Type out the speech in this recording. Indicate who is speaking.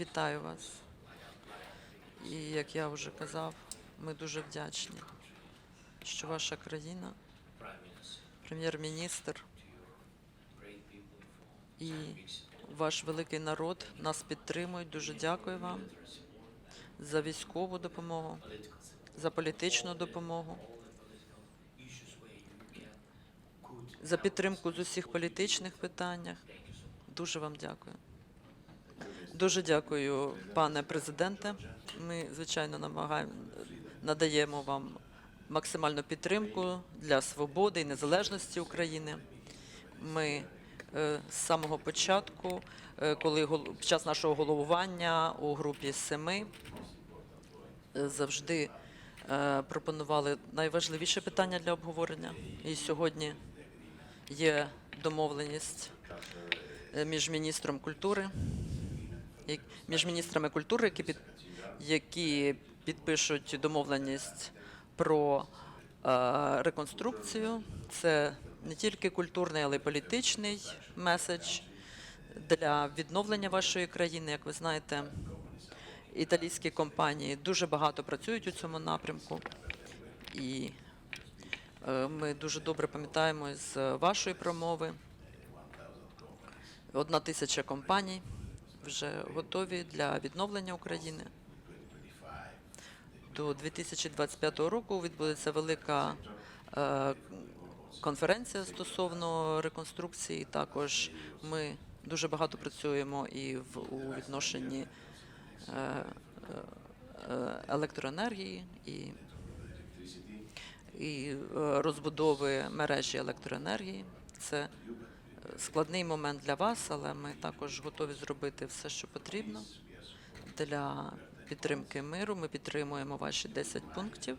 Speaker 1: Вітаю вас. І як я вже казав, ми дуже вдячні, що ваша країна, прем'єр-міністр і ваш великий народ нас підтримують. Дуже дякую вам за військову допомогу, за політичну допомогу, за підтримку з усіх політичних питаннях. Дуже вам дякую. Дуже дякую, пане президенте. Ми, звичайно, намагаємо надаємо вам максимальну підтримку для свободи і незалежності України. Ми е, з самого початку, е, коли під час нашого головування у групі семи е, завжди пропонували найважливіше питання для обговорення. І сьогодні є домовленість е, між міністром культури між міністрами культури, які під які підпишуть домовленість про е, реконструкцію. Це не тільки культурний, але й політичний меседж для відновлення вашої країни. Як ви знаєте, італійські компанії дуже багато працюють у цьому напрямку, і ми дуже добре пам'ятаємо з вашої промови. Одна тисяча компаній вже готові для відновлення України. До 2025 року відбудеться велика е, конференція стосовно реконструкції. Також ми дуже багато працюємо і в у відношенні е, е, е, електроенергії і, і е, розбудови мережі електроенергії. Це складний момент для вас, але ми також готові зробити все, що потрібно для підтримки миру. Ми підтримуємо ваші 10 пунктів